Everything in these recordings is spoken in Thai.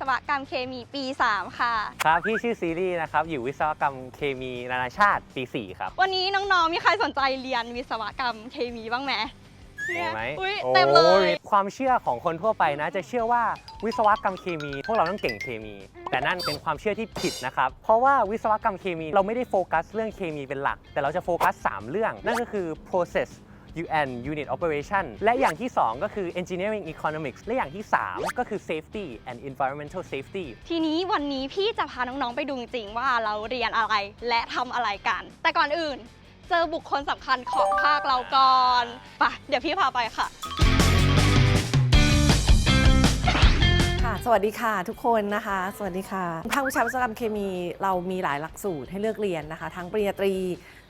บุ้งค่ะอยู่วิศวกรรมเคมีปี 3 ค่ะ ครับพี่ชื่อซีรีส์นะครับ อยู่วิศวกรรมเคมีนานาชาติปี 4 ครับ วันนี้น้องๆ มีใครสนใจเรียนวิศวกรรมเคมีบ้างไหมมีไหมอุ้ยโอ้เต็มเลยความเชื่อของคนทั่วไปนะ จะเชื่อว่าวิศวกรรมเคมี พวกเราต้องเก่งเคมี แต่นั่นเป็นความเชื่อที่ผิดนะครับ เพราะว่าวิศวกรรมเคมีเราไม่ได้โฟกัสเรื่องเคมีเป็นหลัก แต่เราจะโฟกัส 3 เรื่อง นั่นก็คือ process UN unit operation และอย่างที่ 2 ก็คือ engineering economics และอย่างที่ 3 ก็คือ safety and environmental safety ทีนี้วันนี้พี่จะพาน้อง ๆ ไปดูจริง ๆ ว่าเราเรียนอะไรและทำอะไรกัน แต่ก่อนอื่น เจอบุคคลสำคัญของภาคเราก่อนไปะเดี๋ยวพี่พาไปค่ะค่ะสวัสดีค่ะทุกคนนะคะ สวัสดีค่ะ ภาควิชาวิศวกรรมเคมีเรามีหลายหลักสูตรให้เลือกเรียนนะคะ ทั้งปริญญาตรี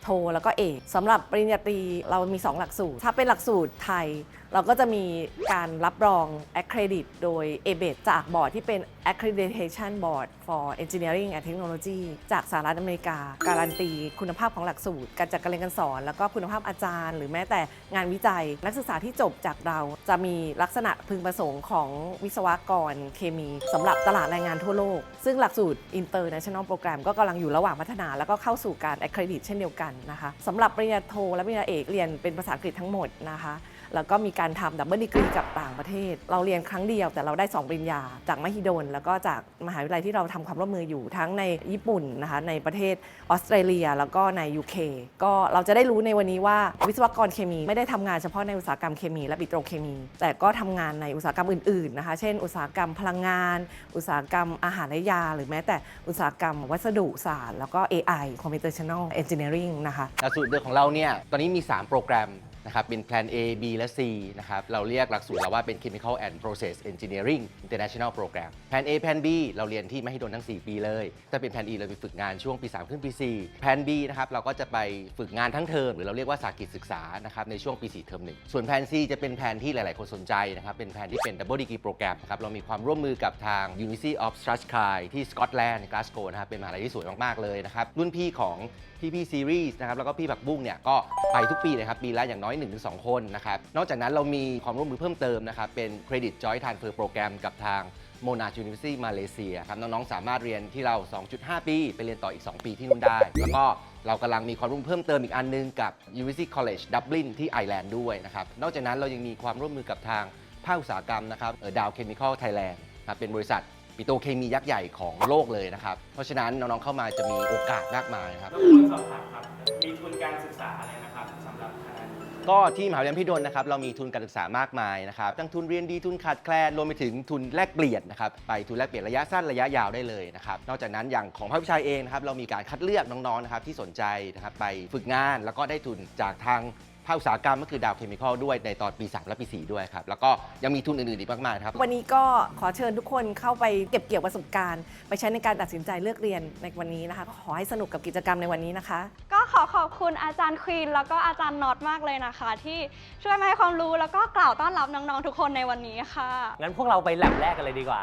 โทแล้วก็เอกสำหรับปริญญาตรีเรามี 2 หลักสูตร ถ้าเป็นหลักสูตรไทย เราก็จะมีการรับรอง accredit โดย a b e t จากบอร์ดที่เป็น accreditation board for engineering and technology จากสหรัฐอเมริกา การันตีคุณภาพของหลักสูตร การจัดการเรียนการสอน แล้วก็คุณภาพอาจารย์ หรือแม้แต่งานวิจัย นักศึกษาที่จบจากเราจะมีลักษณะพึงประสงค์ของวิศวกรเคมีสำหรับตลาดแรงงานทั่วโลก ซึ่งหลักสูตร International Program ก็กำลังอยู่ระหว่างพัฒนาแล้วก็เข้าสู่การ accredit เช่นเดียวกันนะคะสำหรับปริญญาโทและปริญญาเอกเรียนเป็นภาษาอังกฤษทั้งหมดนะคะ แล้วก็มีการทำดับเบิลดีกรีกับต่างประเทศ เราเรียนครั้งเดียวแต่เราได้ 2 ปริญญา จากมหิดล แล้วก็จากมหาวิทยาลัยที่เราทำความร่วมมืออยู่ทั้งในญี่ปุ่นนะคะในประเทศออสเตรเลีย แล้วก็ใน UK ก็เราจะได้รู้ในวันนี้ว่าวิศวกรเคมีไม่ได้ทำงานเฉพาะในอุตสาหกรรมเคมี และปิโตรเคมี แต่ก็ทำงานในอุตสาหกรรมอื่นๆนะคะเช่น อุตสาหกรรมพลังงาน อุตสาหกรรมอาหารและยา หรือแม้แต่อุตสาหกรรมวัสดุศาสตร์แล้วก็ AI Computational Engineering นะคะหลักสูตรเดิมของเราเนี่ยตอนนี้มี 3 โปรแกรม นะครับเป็นแพลน A B และ C นะครับเราเรียกหลักสูตรเราว่าเป็น Chemical and Process Engineering International Program แพลน A แพลน B เราเรียนที่ไม่ใหิดลทั้ง 4 ปีเลยถ้าเป็นแพลน E เราไปฝึกงานช่วงปี 3 ขึ้นปี4แพลน B นะครับเราก็จะไปฝึกงานทั้งเทอมหรือเราเรียกว่าสากิจศึกษานะครับในช่วงปี 4 เทอมหนึ่งส่วนแพลน C จะเป็นแพลนที่หลาย ๆ คนสนใจนะครับเป็นแพลนที่เป็น Double Degree Program นะครับเรามีความร่วมมือกับทาง University of Strathclyde ที่สกอตแลนด์กลาสโกนะครับเป็นมหาลัยที่สวยมาก ๆ เลยนะครับรุ่นพี่ของ พี่พี่ซีรีส์นะครับแล้วก็พี่ผักบุ้งเนี่ยก็ไปทุกปีเลยครับปีละอย่างน้อย 1-2 คนนะครับนอกจากนั้นเรามีความร่วมมือเพิ่มเติมนะครับเป็น Credit Joint Transfer Program กับทาง Monash University มาเลเซียครับน้องๆสามารถเรียนที่เรา 2.5 ปี ไปเรียนต่ออีก 2 ปีที่นู่นได้ แล้วก็เรากำลังมีความร่วมเพิ่มเติมอีกอันนึงกับ University College Dublin ที่ไอร์แลนด์ด้วยนะครับนอกจากนั้นเรายังมีความร่วมมือกับทางภาคอุตสาหกรรมนะครับดาวเคมีคอลไทยแลนด์ครับเป็นบริษัท ปิโตรเคมียักษ์ใหญ่ของโลกเลยนะครับ เพราะฉะนั้นน้องๆเข้ามาจะมีโอกาสมากมายนะครับรบกวนสอบถามครับ มีทุนการศึกษาอะไรนะครับสำหรับคณะนี้ก็ที่มหาวิทยาลัยพิดลนะครับเรามีทุนการศึกษามากมายนะครับทั้งทุนเรียนดีทุนขาดแคลนรวมไปถึงทุนแลกเปลี่ยนนะครับไปทุนแลกเปลี่ยนระยะสั้นระยะยาวได้เลยนะครับนอกจากนั้นอย่างของภาควิชาเองนะครับเรามีการคัดเลือกน้องๆนะครับที่สนใจนะครับไปฝึกงานแล้วก็ได้ทุนจากทาง ภาคอุตสาหกรรมก็คือดาวเคมีคอลด้วยในตอนปี 3 และปี 4 ด้วยครับ แล้วก็ยังมีทุนอื่นๆอีกมากมายครับวันนี้ก็ขอเชิญทุกคนเข้าไปเก็บเกี่ยวประสบการณ์ ไปใช้ในการตัดสินใจเลือกเรียนในวันนี้นะคะก็ขอให้สนุกกับกิจกรรมในวันนี้นะคะ ก็ขอขอบคุณอาจารย์ควีนแล้วก็อาจารย์น็อตมากเลยนะคะ ที่ช่วยมาให้ความรู้แล้วก็กล่าวต้อนรับน้องๆทุกคนในวันนี้ค่ะ งั้นพวกเราไปแลบแรกกันเลยดีกว่า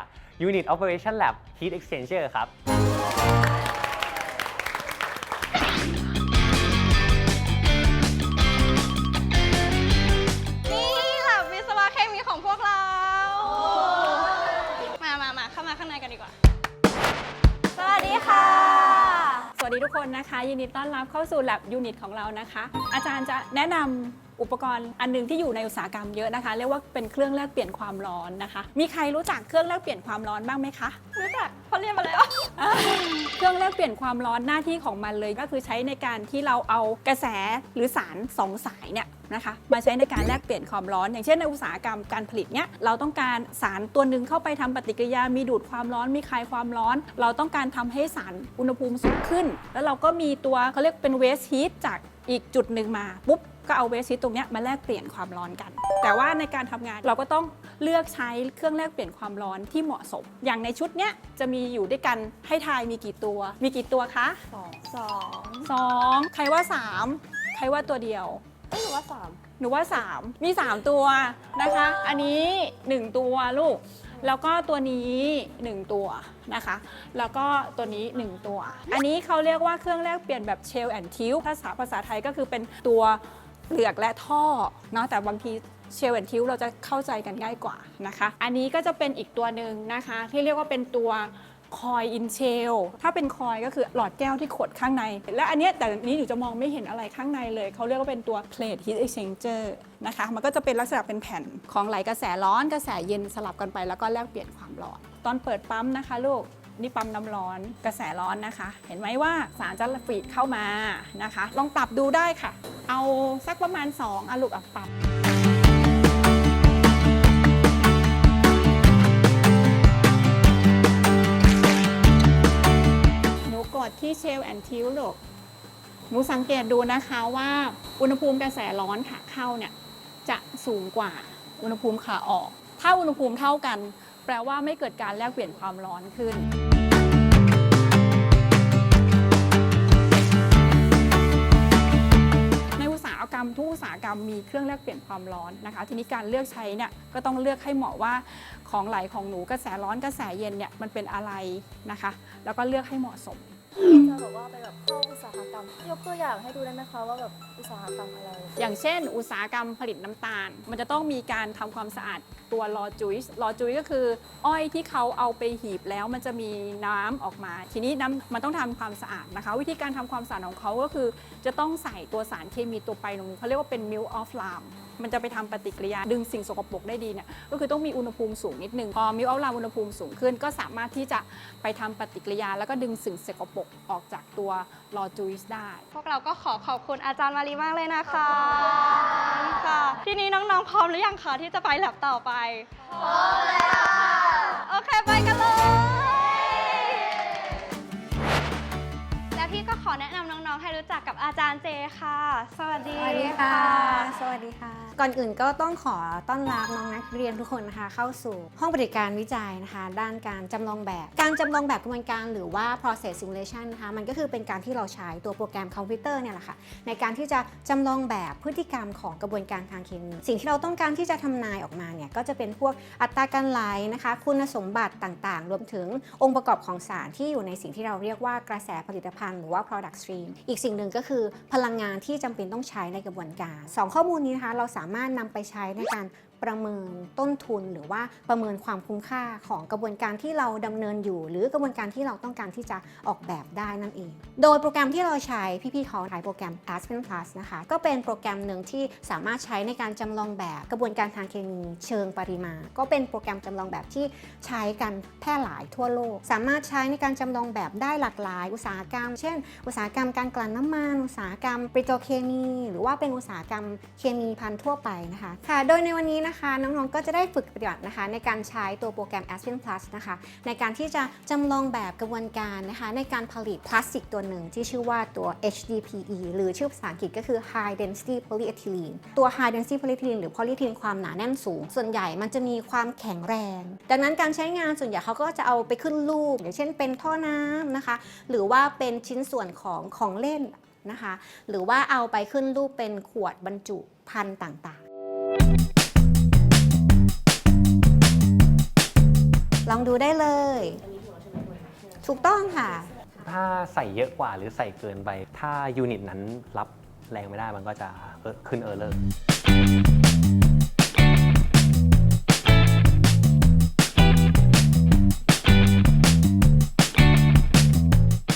Unit Operation Lab Heat Exchanger ครับ วัสดีทุกคนนะคะ ยินดีต้อนรับเข้าสู่ Lab Unit ของเรานะคะ อาจารย์จะแนะนำอุปกรณ์อันหนึงที่อยู่ในอุตสาหกรรมเยอะนะคะ เรียกว่าเป็นเครื่องแลกเปลี่ยนความร้อนนะคะ มีใครรู้จักเครื่องแลกเปลี่ยนความร้อนบ้างไหมคะรู้จักเพราะเรียนมาแล้ว เครื่องแลกเปลี่ยนความร้อนหน้าที่ของมันเลยก็คือใช้ในการที่เราเอากระแสหรือสารสองสายเนี่ยนะคะมาใช้ในการแลกเปลี่ยนความร้อน อย่างเช่นในอุตสาหกรรมการผลิตเนี่ยเราต้องการสารตัวหนึ่งเข้าไปทำปฏิกิริยามีดูดความร้อนมีคายความร้อน เราต้องการทำให้สารอุณหภูมิสูงขึ้น แล้วเราก็มีตัวเขาเรียกเป็นเวสฮีทจากอีกจุดหนึ่งมาปุ๊บ ก็เอาเวสฮีทตรงเนี้ยมาแลกเปลี่ยนความร้อนกัน แต่ว่าในการทำงานเราก็ต้องเลือกใช้เครื่องแลกเปลี่ยนความร้อนที่เหมาะสม อย่างในชุดเนี้ยจะมีอยู่ด้วยกันให้ทายมีกี่ตัว มีกี่ตัวคะสองสองสองใครว่า3ใครว่าตัวเดียวไม่รู้ว่าสามหนูว่า3มี3ตัวนะคะ อันนี้1ตัวลูกแล้วก็ตัวนี้ 1 ตัวนะคะ แล้วก็ตัวนี้ 1 ตัว อันนี้เขาเรียกว่าเครื่องแลกเปลี่ยนแบบเชลแอนทิวภาษาภาษาไทยก็คือเป็นตัว เปลือกและท่อเนาะแต่บางทีเชลแอนทิวเราจะเข้าใจกันง่ายกว่านะคะ อันนี้ก็จะเป็นอีกตัวหนึ่งนะคะ ที่เรียกว่าเป็นตัวคอยอินเชล ถ้าเป็นคอยก็คือหลอดแก้วที่ขดข้างใน และอันนี้แต่นี้หนูจะมองไม่เห็นอะไรข้างในเลย เขาเรียกว่าเป็นตัว plate heat exchanger นะคะ มันก็จะเป็นลักษณะเป็นแผ่นของไหลกระแสร้อนกระแสเย็นสลับกันไป แล้วก็แลกเปลี่ยนความร้อน ตอนเปิดปั๊มนะคะลูก นี่ปั๊มน้ำร้อนกระแสร้อนนะคะ เห็นไหมว่าสารจะฟีดเข้ามานะคะ ลองปรับดูได้ค่ะ เอาสักประมาณ 2อลูกอะปรับหนูกดที่เชลแอนทิวลูกหนูสังเกตดูนะคะว่าอุณหภูมิกระแสร้อนขาเข้าเนี่ยจะสูงกว่าอุณหภูมิขาออก ถ้าอุณหภูมิเท่ากัน แปลว่าไม่เกิดการแลกเปลี่ยนความร้อนขึ้น ในอุตสาหกรรมทุกอุตสาหกรรมมีเครื่องแลกเปลี่ยนความร้อนนะคะ ทีนี้การเลือกใช้เนี่ยก็ต้องเลือกให้เหมาะว่าของไหลของหนูกระแสร้อนกระแสเย็นเนี่ยมันเป็นอะไรนะคะ แล้วก็เลือกให้เหมาะสมจะบอกว่าไปแบบเข้าอุตสาหกรรมยกตัวอย่างให้ดูได้ไหมคะว่าแบบอุตสาหกรรมอะไร อย่างเช่น อุตสาหกรรมผลิตน้ำตาล มันจะต้องมีการทำความสะอาด ตัวลอจุยส์ลอจุยก็คือ อ้อยที่เขาเอาไปหีบแล้วมันจะมีน้ำออกมา ทีนี้น้ำมันต้องทำความสะอาดนะคะ วิธีการทำความสะอาดของเขาก็คือ จะต้องใส่ตัวสารเคมีตัวไปลงเขาเรียกว่าเป็น milk of lime มันจะไปทำปฏิกิริยาดึงสิ่งสกปรกได้ดีเนี่ยก็คือต้องมีอุณหภูมิสูงนิดนึงพอ milk of lime อุณหภูมิสูงขึ้น ก็สามารถที่จะไปทำปฏิกิริยา แล้วก็ดึงสิ่งสกปรกออกจากตัวลอจุยส์ได้ พวกเราก็ขอขอบคุณอาจารย์มารีมากเลยนะคะค่ะทีนี้น้องๆพร้อมหรือยังคะที่จะไปแลบต่อไปพร้อมแล้วโอเคไปกันเลย และพี่ก็ขอแนะนำน้องๆให้รู้จักกับอาจารย์เจค่ะ สวัสดีสวัสดีค่ะ สวัสดีค่ะ ก่อนอื่นก็ต้องขอต้อนรับน้องนักเรียนทุกคนนะคะ เข้าสู่ห้องปฏิการวิจัยนะคะ ด้านการจำลองแบบ การจำลองแบบกระบวนการหรือว่า process simulation นะคะ มันก็คือเป็นการที่เราใช้ตัวโปรแกรมคอมพิวเตอร์เนี่ยแหละค่ะ ในการที่จะจำลองแบบพฤติกรรมของกระบวนการทางเคมี สิ่งที่เราต้องการที่จะทำนายออกมาเนี่ย ก็จะเป็นพวกอัตราการไหลนะคะ คุณสมบัติต่างๆ รวมถึงองค์ประกอบของสารที่อยู่ในสิ่งที่เราเรียกว่ากระแสผลิตภัณฑ์หรือว่า product stream อีกสิ่งหนึ่งก็คือือพลังงานที่จำเป็นต้องใช้ในกระบวนการสองข้อมูลนี้นะคะเราสามารถนำไปใช้ในการ ประเมินต้นทุนหรือว่าประเมินความคุ้มค่าของกระบวนการที่เราดำเนินอยู่ หรือกระบวนการที่เราต้องการที่จะออกแบบได้นั่นเอง โดยโปรแกรมที่เราใช้พี่ๆเขาใช้โปรแกรม Aspen Plus นะคะ ก็เป็นโปรแกรมหนึ่งที่สามารถใช้ในการจำลองแบบกระบวนการทางเคมีเชิงปริมาณก็เป็นโปรแกรมจำลองแบบที่ใช้กันแพร่หลายทั่วโลก สามารถใช้ในการจำลองแบบได้หลากหลายอุตสาหกรรม เช่น อุตสาหกรรมการกลั่นน้ำมันอุตสาหกรรมปิโตรเคมี หรือว่าเป็นอุตสาหกรรมเคมีพันธุ์ทั่วไปนะคะค่ะ โดยในวันนี้นะคะน้องๆ ก็จะได้ฝึกปฏิบัตินะคะ ในการใช้ตัวโปรแกรม Aspen Plus นะคะ ในการที่จะจำลองแบบกระบวนการนะคะ ในการผลิตพลาสติกตัวหนึ่งที่ชื่อว่าตัว HDPE หรือชื่อภาษาอังกฤษก็คือ High Density Polyethylene ตัว High Density Polyethylene หรือ polyethylene ความหนาแน่นสูง ส่วนใหญ่มันจะมีความแข็งแรง ดังนั้นการใช้งานส่วนใหญ่เขาก็จะเอาไปขึ้นรูป อย่างเช่นเป็นท่อน้ำนะคะ หรือว่าเป็นชิ้นส่วนของของเล่นนะคะ หรือว่าเอาไปขึ้นรูปเป็นขวดบรรจุภัณฑ์ต่าง ลองดูได้เลย ถูกต้องค่ะ ถ้าใส่เยอะกว่าหรือใส่เกินไป ถ้ายูนิตนั้นรับแรงไม่ได้มันก็จะเอ่อขึ้นเออร์เลอร์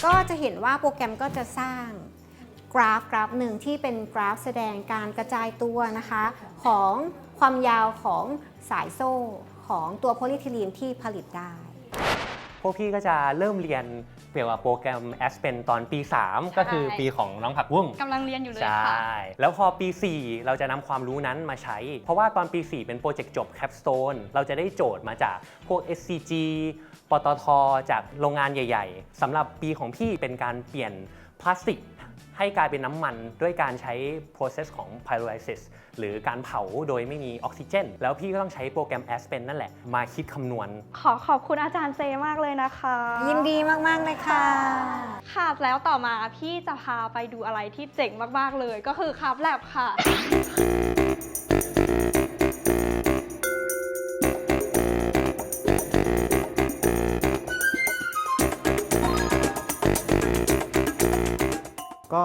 ก็จะเห็นว่าโปรแกรมก็จะสร้างกราฟกราฟหนึ่งที่เป็นกราฟแสดงการกระจายตัวนะคะ ของความยาวของสายโซ่ ของตัวโพลีเอทิลีนที่ผลิตได้ พวกพี่ก็จะเริ่มเรียนเกี่ยวกับโปรแกรม Aspen ตอนปี 3 ก็คือปีของน้องผักบุ้งกำลังเรียนอยู่เลยใช่ค่ะแล้วพอปี 4 เราจะนำความรู้นั้นมาใช้ เพราะว่าตอนปี 4 เป็นโปรเจกต์จบ Capstone เราจะได้โจทย์มาจากพวก SCG ปตท จากโรงงานใหญ่ ๆสำหรับปีของพี่เป็นการเปลี่ยนพลาสติก ให้กลายเป็นน้ำมันด้วยการใช้ process ของ pyrolysis หรือการเผาโดยไม่มีออกซิเจน แล้วพี่ก็ต้องใช้โปรแกรม Aspen นั่นแหละ มาคิดคำนวณ ขอขอบคุณอาจารย์เจมากเลยนะคะ ยินดีมากๆเลยค่ะ ค่ะแล้วต่อมาพี่จะพาไปดูอะไรที่เจ๋งมากๆเลย ก็คือคับแลบค่ะ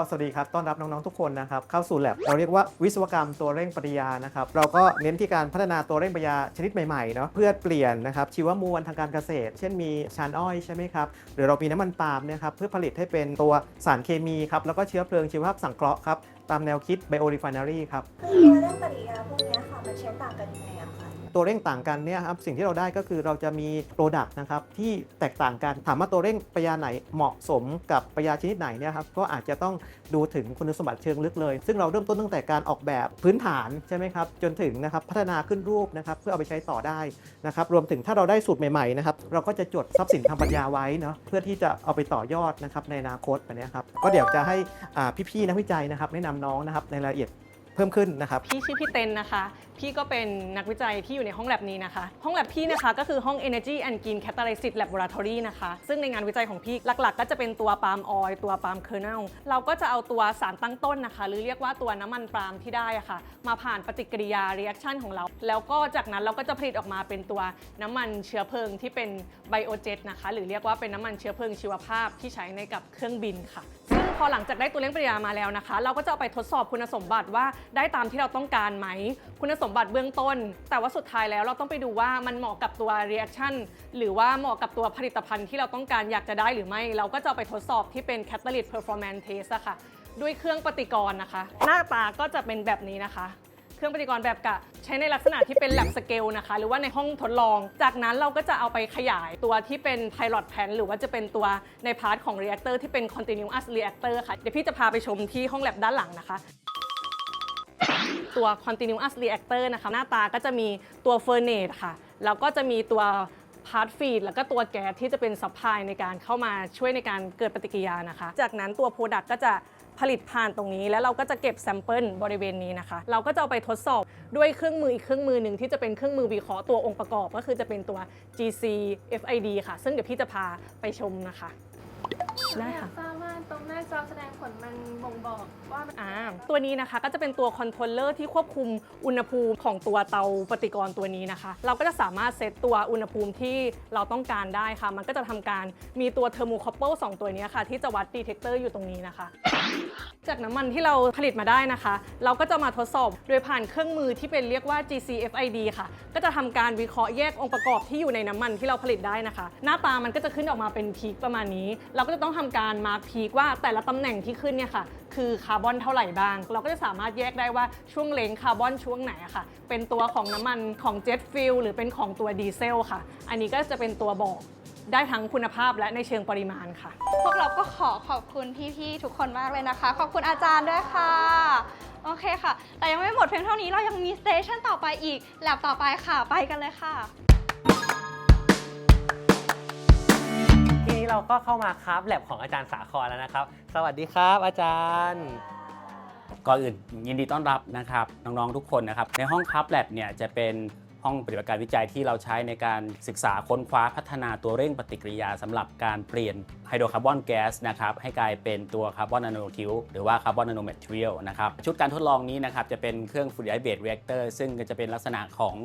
สวัสดีครับ ต้อนรับน้อง ๆ ทุกคนนะครับเข้าสู่แลบเราเรียกว่าวิศวกรรมตัวเร่งปฏิกิริยานะครับเราก็เน้นที่การพัฒนาตัวเร่งปฏิกิริยาชนิดใหม่ๆเนาะเพื่อเปลี่ยนนะครับชีวมวลทางการเกษตร เช่นมีชานอ้อยใช่ไหมครับหรือเรามีน้ำมันปาล์มเนี่ยครับเพื่อผลิตให้เป็นตัวสารเคมีครับแล้วก็เชื้อเพลิงชีวภาพสังเคราะห์ครับตามแนวคิด biorefinery ครับตัวเร่งปฏิกิริยาพวกนี้ค่ะมันใช้ต่างกันยังไง ตัวเร่งต่างกันเนี่ยครับสิ่งที่เราได้ก็คือเราจะมีโปรดักต์นะครับที่แตกต่างกันถามว่าตัวเร่งปยาไหนเหมาะสมกับปยาชนิดไหนเนี่ยครับก็อาจจะต้องดูถึงคุณสมบัติเชิงลึกเลย ซึ่งเราเริ่มต้นตั้งแต่การออกแบบพื้นฐานใช่ไหมครับจนถึงนะครับพัฒนาขึ้นรูปนะครับเพื่อเอาไปใช้ต่อได้นะครับรวมถึงถ้าเราได้สูตรใหม่ๆนะครับเราก็จะจดทรัพย์สินทางปัญญาไว้เนาะเพื่อที่จะเอาไปต่อยอดนะครับในอนาคตแบบเนี้ยครับก็เดี๋ยวจะให้อ่าพี่ๆนักวิจัยนะครับแนะนำน้องนะครับในรายละเอียด เพิ่มขึ้นนะครับพี่ชื่อพี่เต้นนะคะ พี่ก็เป็นนักวิจัยที่อยู่ในห้องแลบนี้นะคะ ห้องแลบพี่นะคะก็คือห้อง Energy and Green Catalysis Laboratory นะคะ ซึ่งในงานวิจัยของพี่หลักๆ ก็จะเป็นตัวปาล์มออยล์ตัวปาล์มเคอร์เนล เราก็จะเอาตัวสารตั้งต้นนะคะ หรือเรียกว่าตัวน้ำมันปาล์มที่ได้อะค่ะ มาผ่านปฏิกิริยา reaction ของเรา แล้วก็จากนั้นเราก็จะผลิตออกมาเป็นตัวน้ำมันเชื้อเพลิงที่เป็นไบโอเจ t นะคะ หรือเรียกว่าเป็นน้ำมันเชื้อเพลิงชีวภาพที่ใช้ในกับเครื่องบินค่ะ พอหลังจากได้ตัวเร่งปฏิกิริยามาแล้วนะคะ เราก็จะเอาไปทดสอบคุณสมบัติว่าได้ตามที่เราต้องการไหม คุณสมบัติเบื้องต้น แต่ว่าสุดท้ายแล้วเราต้องไปดูว่ามันเหมาะกับตัว reaction หรือว่าเหมาะกับตัวผลิตภัณฑ์ที่เราต้องการอยากจะได้หรือไม่ เราก็จะเอาไปทดสอบที่เป็น catalyst performance test อะค่ะ ด้วยเครื่องปฏิกรณ์นะคะ หน้าตาก็จะเป็นแบบนี้นะคะ เครื่องปฏิกรณ์แบบกะ ใช้ในลักษณะที่เป็น lab scale นะคะ หรือว่าในห้องทดลอง จากนั้นเราก็จะเอาไปขยายตัวที่เป็น pilot p a n หรือว่าจะเป็นตัวในพาร์ทของ reactor ที่เป็น continuous reactor ค่ะ เดี๋ยวพี่จะพาไปชมที่ห้อง lab ด้านหลังนะคะตัว continuous reactor นะคะ หน้าตาก็จะมีตัว furnace ค่ะ แล้วก็จะมีตัว พาร์ทฟีดแล้วก็ตัวแก๊สที่จะเป็นซัพพลายในการเข้ามาช่วยในการเกิดปฏิกิริยานะคะ จากนั้นตัวโปรดักต์ก็จะผลิตผ่านตรงนี้ แล้วเราก็จะเก็บแซมเปิลบริเวณนี้นะคะ เราก็จะเอาไปทดสอบด้วยเครื่องมืออีกเครื่องมือหนึ่งที่จะเป็นเครื่องมือวิเคราะห์ตัวองค์ประกอบ ก็คือจะเป็นตัว GC FID ค่ะ ซึ่งเดี๋ยวพี่จะพาไปชมนะคะ ได้ค่ะ ทราบว่าตรงหน้าจอแสดงผลมันบ่งบอกว่ามันอ่าตัวนี้นะคะก็จะเป็นตัวคอนโทรลเลอร์ที่ควบคุมอุณหภูมิของตัวเตาปฏิกรณ์ตัวนี้นะคะ เราก็จะสามารถเซตตัวอุณหภูมิที่เราต้องการได้ค่ะ มันก็จะทำการมีตัวเทอร์โมคอปเปิลสตัวนี้ค่ะ ที่จะวัดดีเทคเตอร์อยู่ตรงนี้นะคะ จากน้ำมันที่เราผลิตมาได้นะคะ เราก็จะมาทดสอบโดยผ่านเครื่องมือที่เป็นเรียกว่า GCFID ค่ะ ก็จะทำการวิเคราะห์แยกองค์ประกอบที่อยู่ในน้ำมันที่เราผลิตได้นะคะ หน้าตามันก็จะขึ้นออกมาเป็นพีคประมาณนี้ เราก็จะต้องทำการมาร์คพีคว่าแต่ละตำแหน่งที่ขึ้นเนี่ยค่ะ คือคาร์บอนเท่าไหร่บ้าง เราก็จะสามารถแยกได้ว่าช่วงเลงคาร์บอนช่วงไหนอะค่ะ เป็นตัวของน้ำมันของเจ็ตฟิลหรือเป็นของตัวดีเซลค่ะ อันนี้ก็จะเป็นตัวบอกได้ทั้งคุณภาพและในเชิงปริมาณค่ะ พวกเราก็ขอขอบคุณพี่ๆทุกคนมากเลยนะคะ ขอบคุณอาจารย์ด้วยค่ะ โอเคค่ะ แต่ยังไม่หมดเพียงเท่านี้เรายังมีสเตชันต่อไปอีกแลบต่อไปค่ะไปกันเลยค่ะ เราก็เข้ามาครับแลบของอาจารย์สาครแล้วนะครับ สวัสดีครับอาจารย์ก่อนอื่นยินดีต้อนรับนะครับน้องๆทุกคนนะครับในห้องครับแลบเนี่ยจะเป็นห้องปฏิบัติการวิจัยที่เราใช้ในการศึกษาค้นคว้าพัฒนาตัวเร่งปฏิกิริยาสำหรับการเปลี่ยนไฮโดรคาร์บอนแก๊สนะครับให้กลายเป็นตัวคาร์บอนนาโนทิวหรือว่าคาร์บอนนาโนแมทเรียลนะครับชุดการทดลองนี้นะครับจะเป็นเครื่องฟูริไอเบดเรีแอคเตอร์ซึ่งจะเป็นลักษณะของ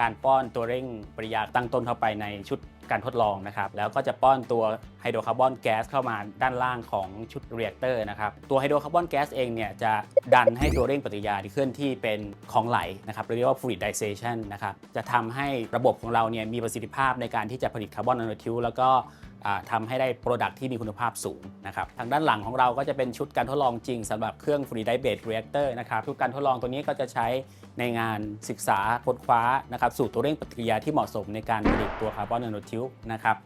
การป้อนตัวเร่งปฏิกิริยาตั้งต้นเข้าไปในชุด การทดลองนะครับ แล้วก็จะป้อนตัวไฮโดรคาร์บอนแก๊สเข้ามาด้านล่างของชุดเรีแอคเตอร์นะครับ ตัวไฮโดรคาร์บอนแก๊สเองเนี่ยจะดันให้ตัวเร่งปฏิกิริยาที่เคลื่อนที่เป็นของไหลนะครับเรียกว่า fluidization นะครับ จะทำให้ระบบของเราเนี่ยมีประสิทธิภาพในการที่จะผลิตคาร์บอนนาโนทิวแล้วก็ อ่าทำให้ได้โปรดักที่มีคุณภาพสูงนะครับทางด้านหลังของเราก็จะเป็นชุดการทดลองจริงสำหรับเครื่อง fluidized reactor นะครับชุดการทดลองตัวนี้ก็จะใช้ในงานศึกษาค้นคว้านะครับสู่ตัวเร่งปฏิกิริยาที่เหมาะสมในการผลิตตัวคาร์บอนนาโนทิวนะครับ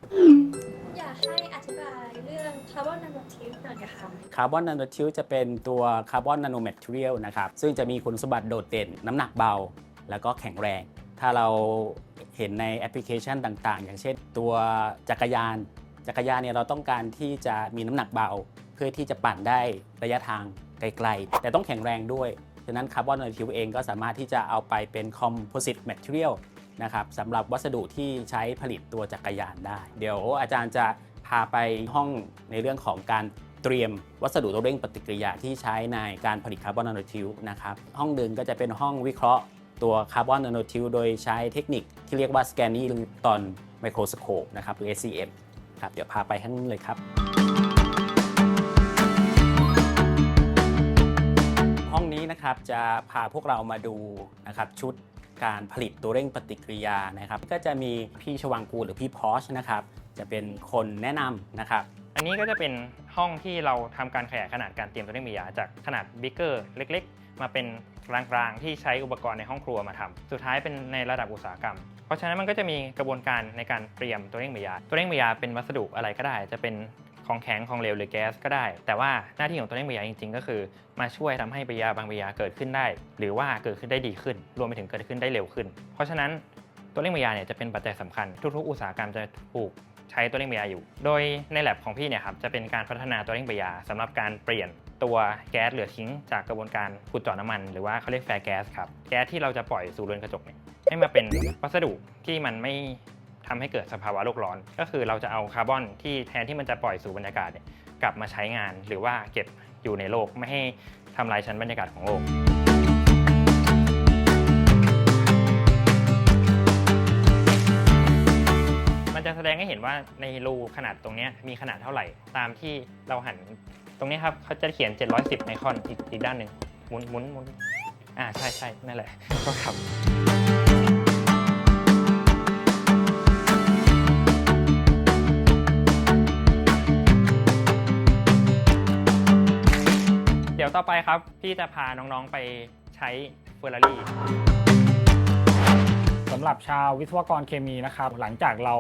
อยากให้อธิบายเรื่องคาร์บอนนาโนทิวหน่อยค่ะคาร์บอนนาโนทิวจะเป็นตัวคาร์บอนนาโนแมทเรียลนะครับซึ่งจะมีคุณสมบัติโดดเด่น น้ำหนักเบา แล้วก็แข็งแรง ถ้าเราเห็นในแอปพลิเคชันต่าง ๆ อย่างเช่นตัวจักรยาน จักรยานเนี่ยเราต้องการที่จะมีน้ำหนักเบา เพื่อที่จะปั่นได้ระยะทางไกลๆ แต่ต้องแข็งแรงด้วยฉะนั้นคาร์บอนนาโนทิวเองก็สามารถที่จะเอาไปเป็นคอมโพสิตแมทเรียลนะครับสำหรับวัสดุที่ใช้ผลิตตัวจักรยานได้ เดี๋ยวอาจารย์จะพาไปห้องในเรื่องของการเตรียมวัสดุตัวเร่งปฏิกิริยาที่ใช้ในการผลิตคาร์บอนนาโนทิวนะครับห้องหนึ่งก็จะเป็นห้องวิเคราะห์ตัวคาร์บอนนาโนทิวโดยใช้เทคนิคที่เรียกว่า scanning ตอนไมโครสโคปนะครับหรือ SCM ครับเดี๋ยวพาไปข้างนู้นเลยครับ ห้องนี้นะครับจะพาพวกเรามาดูนะครับชุดการผลิตตัวเร่งปฏิกิริยานะครับก็จะมีพี่ชวังกูลหรือพี่พอชนะครับจะเป็นคนแนะนำนะครับ อันนี้ก็จะเป็นห้องที่เราทำการขยายขนาดการเตรียมตัวเร่งปฏิกิริยาจากขนาดบิ๊กเกอร์เล็ก ๆ มาเป็นกลางๆที่ใช้อุปกรณ์ในห้องครัวมาทำสุดท้ายเป็นในระดับอุตสาหกรรม เพราะฉะนั้นมันก็จะมีกระบวนการในการเตรียมตัวเร่งปฏิกิริยา ตัวเร่งปฏิกิริยาเป็นวัสดุอะไรก็ได้ จะเป็นของแข็งของเหลวหรือแก๊สก็ได้ แต่ว่าหน้าที่ของตัวเร่งปฏิกิริยาจริง ๆ ก็คือ มาช่วยทำให้ปฏิกิริยาบางปฏิกิริยาเกิดขึ้นได้ หรือว่าเกิดขึ้นได้ดีขึ้น รวมไปถึงเกิดขึ้นได้เร็วขึ้น เพราะฉะนั้นตัวเร่งปฏิกิริยาเนี่ยจะเป็นปัจจัยสำคัญทุกๆ อุตสาหกรรมจะถูกใช้ตัวเร่งปฏิกิริยาอยู่ โดยใน lab ของพี่เนี่ยครับจะเป็นการพัฒนาตัวเร่งปฏิกิริยาสำหรับการเปลี่ยน ตัวแก๊สเหลือทิ้งจากกระบวนการขุดเจาะน้ำมัน หรือว่าเขาเรียกแฟร์แก๊สครับแก๊สที่เราจะปล่อยสู่เรือนกระจกเนี่ยให้มาเป็นวัสดุที่มันไม่ทำให้เกิดสภาวะโลกร้อน ก็คือเราจะเอาคาร์บอนที่แทนที่มันจะปล่อยสู่บรรยากาศเนี่ยกลับมาใช้งาน หรือว่าเก็บอยู่ในโลกไม่ให้ทำลายชั้นบรรยากาศของโลกมันจะแสดงให้เห็นว่าในรูขนาดตรงนี้มีขนาดเท่าไหร่ ตามที่เราหัน ตรงนี้ครับเขาจะเขียน 710 ไมครอนอีกอีกด้านหนึ่งหมุนหมุนหมุนอ่าใช่ใช่นั่นแหละก็ครับ เดี๋ยวต่อไปครับ พี่จะพาน้องๆไปใช้เฟอร์รารี่สำหรับชาววิศวกรเคมีนะครับ หลังจากเรา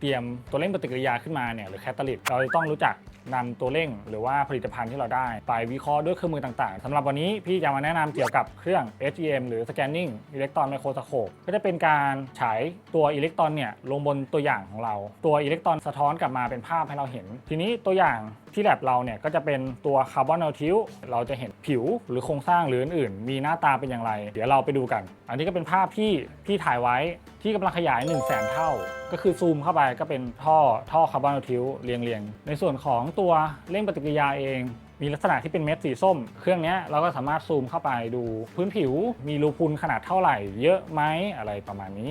เตรียมตัวเร่งปฏิกิริยาขึ้นมาเนี่ยหรือแคตตาลิตเราจะต้องรู้จักนำตัวเร่งหรือว่าผลิตภัณฑ์ที่เราได้ ไปวิเคราะห์ด้วยเครื่องมือต่างๆสำหรับวันนี้พี่จะมาแนะนำเกี่ยวกับเครื่อง SEM หรือ Scanning Electron Microscope ก็จะเป็นการฉายตัวอิเล็กตรอนเนี่ยลงบนตัวอย่างของเรา ตัวอิเล็กตรอนสะท้อนกลับมาเป็นภาพให้เราเห็น ทีนี้ตัวอย่างที่แลบเราเนี่ยก็จะเป็นตัวคาร์บอนเนทิลเราจะเห็นผิวหรือโครงสร้างหรืออื่นๆ มีหน้าตาเป็นอย่างไร เดี๋ยวเราไปดูกัน อันนี้ก็เป็นภาพที่พี่ถ่ายไว้ที่กำลังขยาย 1 0 0 0 0แสนเท่า ก็คือซูมเข้าไปก็เป็นท่อท่อคาร์บอนเนทิลเรียงเรียงๆ ในส่วนของตัวเร่งปฏิกิริยาเองมีลักษณะที่เป็นเม็ดสีส้ม เครื่องนี้เราก็สามารถซูมเข้าไปดู พื้นผิวมีรูพุนขนาดเท่าไหร่ เยอะไหมอะไรประมาณนี้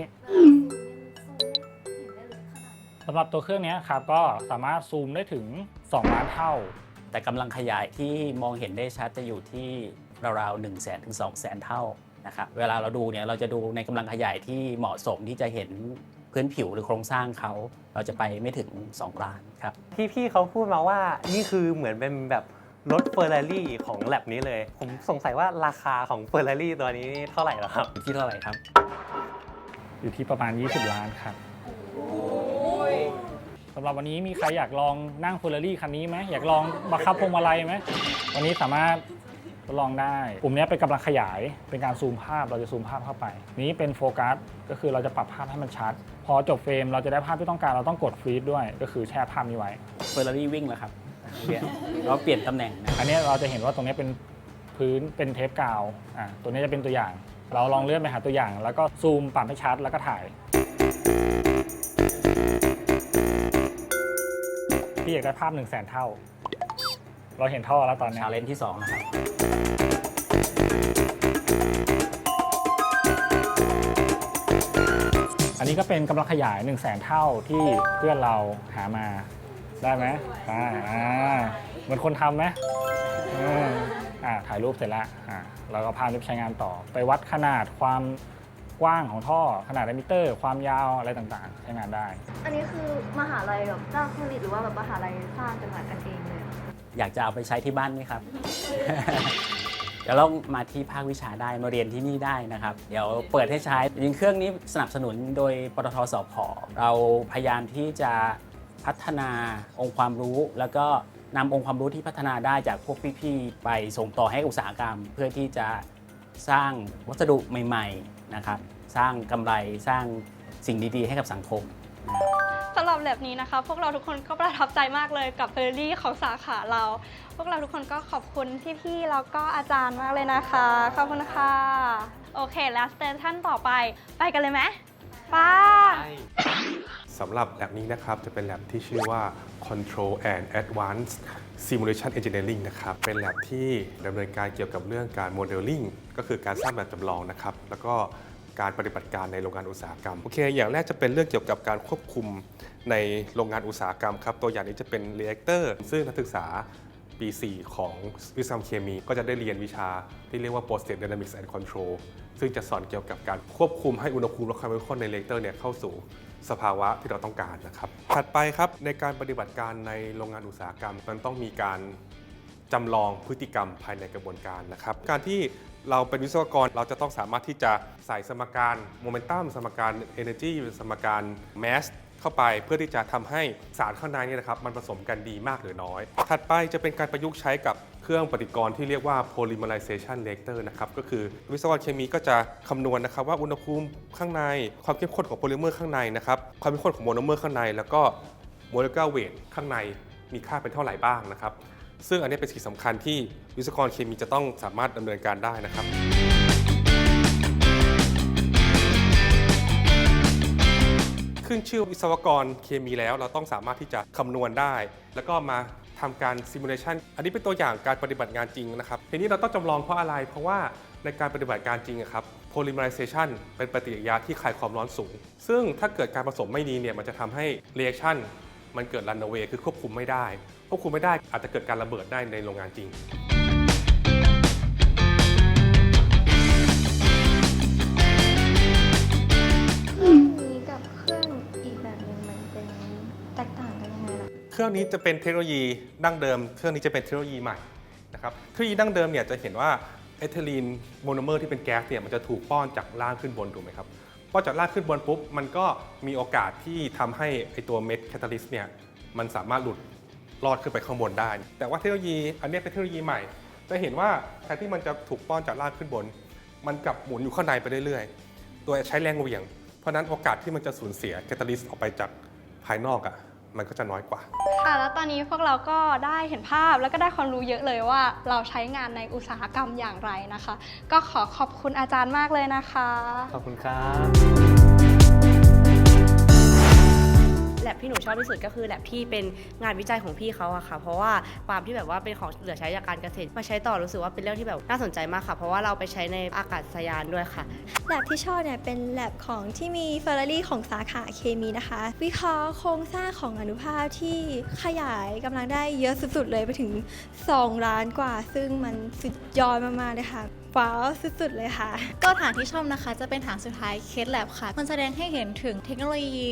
สำหรับตัวเครื่องเนี้ยครับก็สามารถซูมได้ถึง 2 ล้านเท่า แต่กำลังขยายที่มองเห็นได้ชัดจะอยู่ที่ราวๆ1 0 0 0 0แสนถึง2 0 0 0 0เท่านะครับเวลาเราดูเนี่ยเราจะดูในกำลังขยายที่เหมาะสมที่จะเห็นพื้นผิวหรือโครงสร้างเขาเราจะไปไม่ถึง 2 ล้านครับที่พี่เขาพูดมาว่านี่คือเหมือนเป็นแบบรถเฟอร์รารี่ของแลบนี้เลย ผมสงสัยว่าราคาของเฟอร์รารี่ตัวนี้เท่าไหร่เหรอครับที่เท่าไหร่ครับ อยู่ที่ประมาณ 20 ล้านครับ สำหรับวันนี้มีใครอยากลองนั่งเฟอร์รารี่คันนี้ไหมอยากลองบังคับพวงมาลัยไหมวันนี้สามารถทดลองได้ปุ่มนี้เป็นกำลังขยายเป็นการซูมภาพเราจะซูมภาพเข้าไป นี้เป็นโฟกัสก็คือเราจะปรับภาพให้มันชัด พอจบเฟรมเราจะได้ภาพที่ต้องการเราต้องกดฟรีดด้วย ก็คือแช่ภาพนี้ไว้เฟอร์รารี่วิ่งแล้วครับเนี่ยเราเปลี่ยนตำแหน่งนะอันนี้เราจะเห็นว่าตรงนี้เป็นพื้นเป็นเทปกาวอะตัวนี้จะเป็นตัวอย่าง เราลองเลื่อนไปหาตัวอย่าง แล้วก็ซูมปรับให้ชัดแล้วก็ถ่าย พี่อยากได้ภาพ1นึ่งแสนเท่า เราเห็นท่อแล้วตอนเนี้ยชาเลนจ์ที่2นะครับอันนี้ก็เป็นกำลังขยาย1นึ่งแสนเท่าที่เพื่อนเราหามาได้ไหมอ่าอ่าเหมือนคนทำไหมอืมอ่าถ่ายรูปเสร็จแล้วอ่าเราก็พาไปใช้งานต่อ ไปวัดขนาดความ กว้างของท่อขนาดไดมิเตอร์ ความยาวอะไรต่างๆ ใช้งานได้ อันนี้คือมหาลัยแบบจ้างผลิตหรือว่าแบบมหาลัยสร้างจังหวัดกันเองเลยอยากจะเอาไปใช้ที่บ้านไหมครับ เดี๋ยวเรามาที่ภาควิชาได้มาเรียนที่นี่ได้นะครับ เดี๋ยวเปิดให้ใช้จริงๆเครื่องนี้สนับสนุนโดยปตทสพเราพยายามที่จะพัฒนาองค์ความรู้ แล้วก็นำองค์ความรู้ที่พัฒนาได้จากพวกพี่ๆไปส่งต่อให้อุตสาหกรรม เพื่อที่จะสร้างวัสดุใหม่ ๆ นะครับสร้างกำไรสร้างสิ่งดีๆ ให้กับสังคมสำหรับแบบนี้นะคะ พวกเราทุกคนก็ประทับใจมากเลยกับเฟอร์รี่ของสาขาเรา พวกเราทุกคนก็ขอบคุณพี่ๆแล้วก็อาจารย์มากเลยนะคะ ขอบคุณค่ะ โอเค แล้วสเตชันต่อไป ไปกันเลยไหมไป้า สำหรับแ a บนี้นะครับ จะเป็นแ a บที่ชื่อว่า Control and Advanced Simulation Engineering นะครับ เป็นแ a บที่ดำเนินการเกี่ยวกับเรื่องการ Modeling ก็คือการสร้างแบบจำลองนะครับ แล้วก็การปฏิบัติการในโรงงานอุตสาหกรรม โอเค อย่างแรกจะเป็นเรื่องเกี่ยวกับการควบคุมในโรงงานอุตสาหกรรมครับ ตัวอย่างนี้จะเป็น Reactor ซึ่งนักศึกษาปี 4 ของวิศวกรรมเคมี ก็จะได้เรียนวิชาที่เรียกว่า Process Dynamics and Control ซึ่งจะสอนเกี่ยวกับการควบคุมให้อุณหภูมิและความเข้มข้นในเลกเตอร์เนี่ยเข้าสู่ สภาวะที่เราต้องการนะครับถัดไปครับในการปฏิบัติการในโรงงานอุตสาหกรรม มันต้องมีการจำลองพฤติกรรมภายในกระบวนการนะครับ การที่เราเป็นวิศวกรเราจะต้องสามารถที่จะใส่สมการโมเมนตัมสมการ Energy สมการ Mass เข้าไปเพื่อที่จะทำให้สารข้างในนี่นะครับ มันผสมกันดีมากหรือน้อย ถัดไปจะเป็นการประยุกต์ใช้กับ เครื่องปฏิกรณ์ที่เรียกว่า polymerization reactor นะครับก็คือวิศวกรเคมีก็จะคำนวณนะครับว่าอุณหภูมิข้างในความเข้มข้นของโพลิเมอร์ข้างในนะครับความเข้มข้นของโมโนเมอร์ข้างใน แล้วก็โมเลกุลเวทข้างในมีค่าเป็นเท่าไหร่บ้างนะครับซึ่งอันนี้เป็นสิ่งสำคัญที่วิศวกรเคมีจะต้องสามารถดำเนินการได้นะครับขึ้นชื่อวิศวกรเคมีแล้ว เราต้องสามารถที่จะคำนวณได้ แล้วก็มา ทำการซิมูเลชันอันนี้เป็นตัวอย่างการปฏิบัติงานจริงนะครับ ทีนี้เราต้องจำลองเพราะอะไร เพราะว่าในการปฏิบัติการจริงครับ polymerization เป็นปฏิกิริยาที่คลายความร้อนสูง ซึ่งถ้าเกิดการผสมไม่ดีเนี่ยมันจะทำให้ reaction มันเกิด runaway คือควบคุมไม่ได้ ควบคุมไม่ได้อาจจะเกิดการระเบิดได้ในโรงงานจริง เครื่องนี้จะเป็นเทคโนโลยีดั้งเดิม เครื่องนี้จะเป็นเทคโนโลยีใหม่นะครับ เทคโนโลยีดั้งเดิมเนี่ยจะเห็นว่าเอทิลีนโมโนเมอร์ที่เป็นแก๊สเนี่ยมันจะถูกป้อนจากล่างขึ้นบนถูกไหมครับป้อนจากล่างขึ้นบนปุ๊บมันก็มีโอกาสที่ทำให้ไอตัวเม็ดแคตาลิสต์เนี่ยมันสามารถหลุดลอดขึ้นไปข้างบนได้ แต่ว่าเทคโนโลยีอันนี้เป็นเทคโนโลยีใหม่ จะเห็นว่าแทนที่มันจะถูกป้อนจากล่างขึ้นบน มันกลับหมุนอยู่ข้างในไปเรื่อยๆตัวใช้แรงเหวี่ยง เพราะฉะนั้นโอกาสที่มันจะสูญเสียแคตาลิสต์ออกไปจากภายนอกอะ่ะมันก็จะน้อยกว่า ค่ะแล้วตอนนี้พวกเราก็ได้เห็นภาพแล้วก็ได้ความรู้เยอะเลยว่าเราใช้งานในอุตสาหกรรมอย่างไรนะคะ ก็ขอขอบคุณอาจารย์มากเลยนะคะ ขอบคุณครับ แลบที่หนูชอบที่สุดก็คือแลบที่เป็นงานวิจัยของพี่เขาอะค่ะ เพราะว่าความที่แบบว่าเป็นของเหลือใช้จากการเกษตรมาใช้ต่อรู้สึกว่าเป็นเรื่องที่แบบน่าสนใจมากค่ะ เพราะว่าเราไปใช้ในอากาศยานด้วยค่ะ แลบที่ชอบเนี่ยเป็นแลบของที่มีเฟอร์รารี่ของสาขาเคมีนะคะ วิเคราะห์โครงสร้างของอนุภาคที่ขยายกำลังได้เยอะสุดๆเลยไปถึง 2 ล้านกว่า ซึ่งมันสุดยอดมากๆเลยค่ะ ว้าวสุดๆเลยค่ะ ก็ฐานที่ชอบนะคะ จะเป็นฐานสุดท้ายเคสแลบค่ะ มันแสดงให้เห็นถึงเทคโนโลยี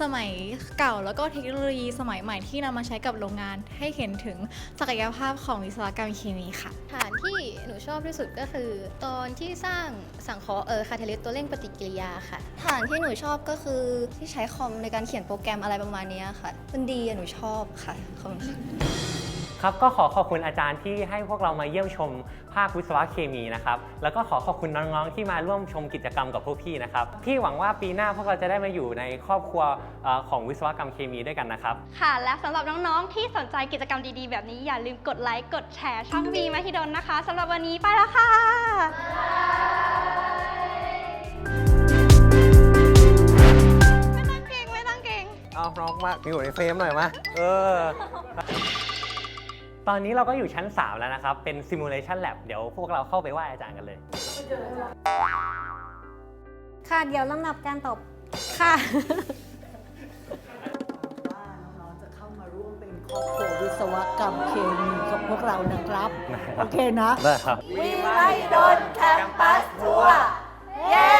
สมัยเก่า แล้วก็เทคโนโลยีสมัยใหม่ที่นำมาใช้กับโรงงาน ให้เห็นถึงศักยภาพของวิศวกรรมเคมีค่ะ ฐานที่หนูชอบที่สุดก็คือ ตอนที่สร้างสังเคราะห์เออคาทาลิสตัวเร่งปฏิกิริยาค่ะ ฐานที่หนูชอบก็คือที่ใช้คอมในการเขียนโปรแกรมอะไรประมาณเนี้ยค่ะมันดีอะหนูชอบค่ะขอบคุณค่ะ ครับก็ขอขอบคุณอาจารย์ที่ให้พวกเรามาเยี่ยมชมภาควิศวะเคมีนะครับแล้วก็ขอขอบคุณน้องๆที่มาร่วมชมกิจกรรมกับพวกพี่นะครับพี่หวังว่าปีหน้าพวกเราจะได้มาอยู่ในครอบครัวเอ่อของวิศวกรรมเคมีด้วยกันนะครับ ค่ะ และสำหรับน้องๆ ที่สนใจกิจกรรมดีๆ แบบนี้อย่าลืมกดไลค์ กดแชร์ช่องวีมหิดลนะคะสำหรับวันนี้ไปแล้วค่ะไม่ต้องเก่งไม่ต้องเก่ง เอาน้องมาอยู่ในเฟรมหน่อยมาเออ ตอนนี้เราก็อยู่ชั้น 3 แล้วนะครับ เป็น Simulation Lab เดี๋ยวพวกเราเข้าไปไหว้อาจารย์กันเลย ค่ะเดี๋ยวลำดับการตอบค่ะวิศวกรรมเคมีกับพวกเรานะครับ โอเคนะ ได้ครับ วีไลดนแคมปัสทัวร์เย้